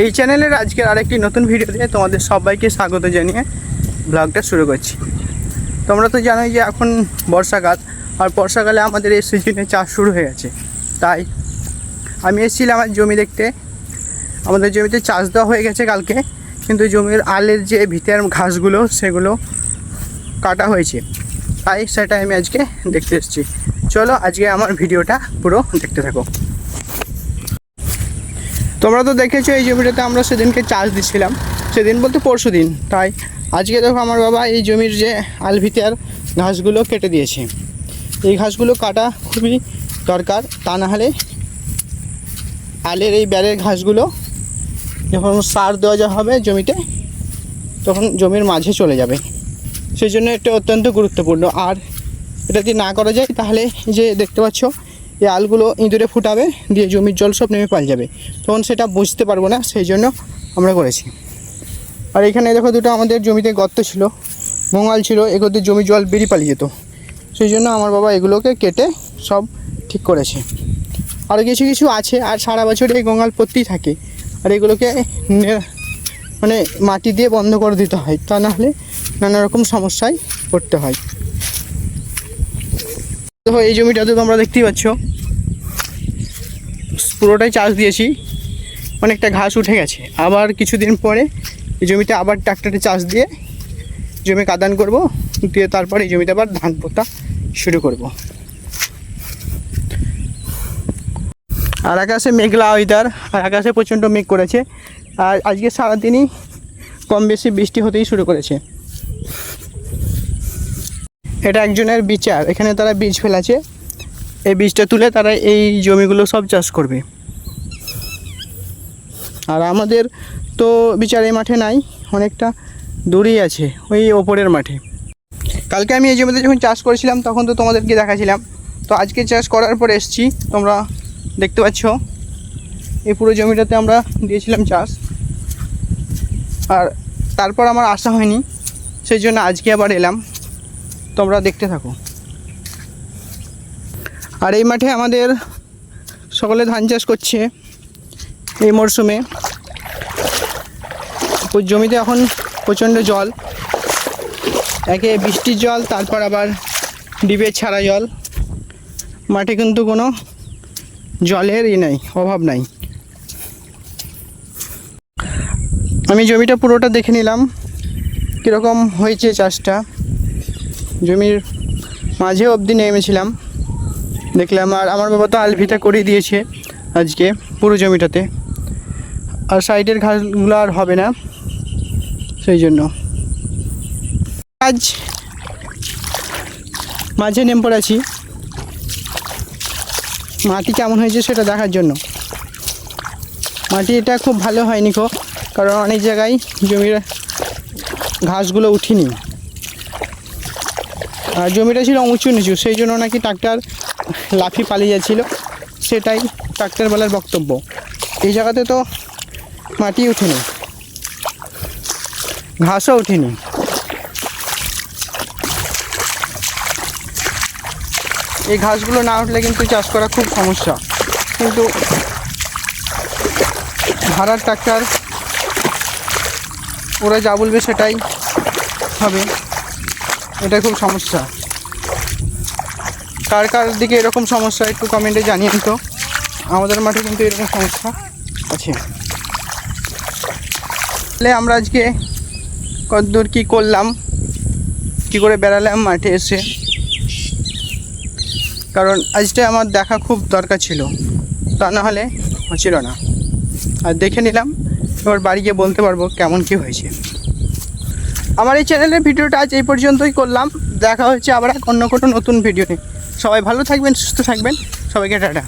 এই চ্যানেলের আজকের আরেকটি নতুন ভিডিওতে তোমাদের সবাইকে স্বাগত জানিয়ে ব্লগটা শুরু করছি। তোমরা তো জানোই যে এখন বর্ষাকাল, আর বর্ষাকালে আমাদের এই সিজনে চাষ শুরু হয়ে গেছে। তাই আমি এসেছিলাম আমার জমি দেখতে। আমাদের জমিতে চাষ দেওয়া হয়ে গেছে কালকে, কিন্তু জমির আলের যে ভিতরের ঘাসগুলো, সেগুলো কাটা হয়েছে। তাই সেটা আমি আজকে দেখতে এসেছি। চলো আজকে আমার ভিডিওটা পুরো দেখতে থাকো। তোমরা তো দেখেছ এই জমিটাতে আমরা সেদিনকে চাষ দিচ্ছিলাম সেদিন বলতে পরশু দিন। তাই আজকে দেখো আমার বাবা এই জমির যে আলভিতার ঘাসগুলো কেটে দিয়েছে। এই ঘাসগুলো কাটা খুবই দরকার। তা না হলে আলের এই ব্যারের ঘাসগুলো যখন সার দেওয়া যা হবে জমিতে, তখন জমির মাঝে চলে যাবে। সেই জন্য এটা অত্যন্ত গুরুত্বপূর্ণ। আর এটা যদি না করা যায়, তাহলে যে দেখতে পাচ্ছ এই আলগুলো ইঁদুরে ফুটাবে, দিয়ে জমির জল সব নেমে পাল যাবে। তখন সেটা বুঝতে পারব না, সেই জন্য আমরা করেছি। আর এখানে দেখো দুটো আমাদের জমিতে গর্ত ছিল, মোঙাল ছিল এগুলোতে জমি জল বেরিয়ে পালিয়ে যেত। সেই জন্য আমার বাবা এগুলোকে কেটে সব ঠিক করেছে। আরও কিছু কিছু আছে, আর সারা বছর এই গঙ্গাল পড়তেই থাকে। আর এগুলোকে মানে মাটি দিয়ে বন্ধ করে দিতে হয়, তা নাহলে নানা রকম সমস্যায় পড়তে হয়। দেখো, এই জমিটাতে তোমরা দেখতেই পাচ্ছ। পুরোটাই চাষ দিয়েছি। অনেকটা ঘাস উঠে গেছে। আবার কিছুদিন পরে এই জমিতে আবার ট্রাক্টরে চাষ দিয়ে জমি কাদান করব। দিয়ে তারপরে এই জমিতে আবার ধান পোতা শুরু করব। আর আকাশে মেঘলা ওয়েদার আর আকাশে প্রচণ্ড মেঘ করেছে। আর আজকে সারাদিনই কম বেশি বৃষ্টি হতেই শুরু করেছে। এটা একজনের বিচার এখানে তারা বীজ ফেলাছে। এই বীজটা তুলে তারা এই জমিগুলো সব চাষ করবে। আর আমাদের তো বিচার এই মাঠে নাই, অনেকটা দূরেই আছে, ওই ওপরের মাঠে। কালকে আমি এই জমিতে যখন চাষ করেছিলাম, তখন তো তোমাদেরকে দেখাছিলাম তো আজকে চাষ করার পর এসছি, তোমরা দেখতে পাচ্ছ। এই পুরো জমিটাতে আমরা দিয়েছিলাম চাষ। আর তারপর আমার আসা হয়নি, সেই জন্য আজকে আবার এলাম। তোমরা দেখতে থাকো। আর এই মাঠে আমাদের সকলে ধান চাষ করছে এই মরশুমে। জমিতে এখন প্রচণ্ড জল। একে বৃষ্টির জল, তারপর আবার ডিবের ছাড়া জল। মাঠে কিন্তু কোনো জলের ই নাই, অভাব নাই। আমি জমিটা পুরোটা দেখে নিলাম, কীরকম হয়েছে চাষটা। জমির মাঝে অবধি নেমেছিলাম। দেখলাম আর আমার বাবা তো আলভিটা করে দিয়েছে আজকে পুরো জমিটাতে। আর সাইডের ঘাসগুলো আর হবে না, সেই জন্য। আজ মাঝে নেম পড়েছি। মাটি কেমন হয়েছে সেটা দেখার জন্য। মাটি এটা খুব ভালো হয়নি কো কারণ অনেক জায়গায় জমির ঘাসগুলো উঠিনি। জমিটা ছিল উঁচু নিচু, সেই জন্য নাকি ট্রাক্টর লাফি পালিয়ে যাচ্ছিল। সেটাই ট্রাক্টরওয়ালার বক্তব্য। এই জায়গাতে তো মাটি উঠেনি, ঘাসও উঠেনি। এই ঘাসগুলো না উঠলে কিন্তু চাষ করা খুব সমস্যা। কিন্তু ভাড়ার ট্রাক্টর, ওরা যা বলবে সেটাই হবে। এটা খুব সমস্যা। কার কার দিকে এরকম সমস্যা, একটু কমেন্টে জানিয়ে তো আমাদের মাঠে কিন্তু এরকম সমস্যা আছে। তাহলে আমরা আজকে কতদূর কী করলাম, কী করে বেড়ালাম মাঠে এসে? কারণ আজকে আমার দেখা খুব দরকার ছিল, তা না হলে হচ্ছিল না। আর দেখে নিলাম, এবার বাড়ি গিয়ে বলতে পারব কেমন কী হয়েছে। আমার এই চ্যানেলের ভিডিওটা আজ এই পর্যন্তই করলাম। দেখা হচ্ছে আবার অন্য কোনো নতুন ভিডিও নিয়ে সবাই ভালো থাকবেন, সুস্থ থাকবেন। সবাইকে টাটা।